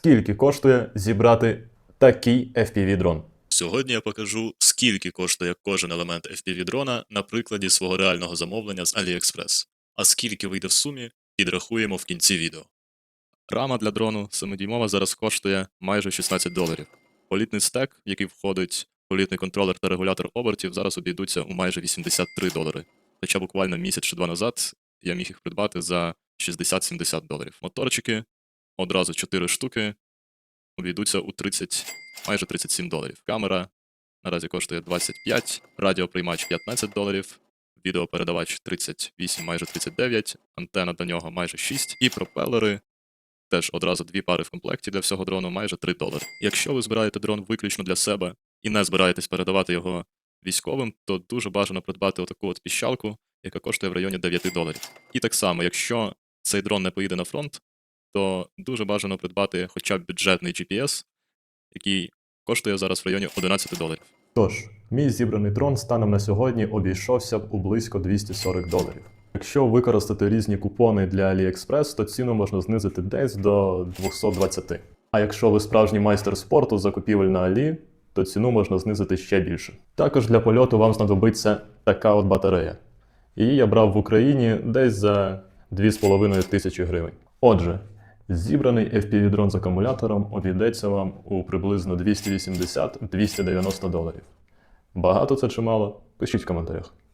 скільки коштує зібрати такий FPV-дрон. Сьогодні я покажу, скільки коштує кожен елемент FPV-дрона на прикладі свого реального замовлення з AliExpress. А скільки вийде в сумі, підрахуємо в кінці відео. Рама для дрону 7-дюймова зараз коштує майже 16 доларів. Політний стек, в який входить політний контролер та регулятор обертів, зараз обійдуться у майже 83 долари. Хоча буквально місяць чи два назад я міг їх придбати за 60-70 доларів. Моторчики одразу 4 штуки обійдуться у 30, майже 37 доларів. Камера наразі коштує 25, радіоприймач 15 доларів, відеопередавач 38, майже 39, антена до нього майже 6, і пропелери теж одразу дві пари в комплекті для всього дрону, майже 3 долари. Якщо ви збираєте дрон виключно для себе і не збираєтесь передавати його військовим, то дуже бажано придбати отаку от піщалку, яка коштує в районі 9 доларів. І так само, якщо цей дрон не поїде на фронт, то дуже бажано придбати хоча б бюджетний GPS, який коштує зараз в районі 11 доларів. Тож, мій зібраний дрон станом на сьогодні обійшовся б у близько 240 доларів. Якщо використати різні купони для AliExpress, то ціну можна знизити десь до 220. А якщо ви справжній майстер спорту закупівель на Алі, то ціну можна знизити ще більше. Також для польоту вам знадобиться така от батарея. Її я брав в Україні десь за 2,5 тисячі гривень. Отже, зібраний FPV-дрон з акумулятором обійдеться вам у приблизно 280-290 доларів. Багато це чи мало? Пишіть в коментарях.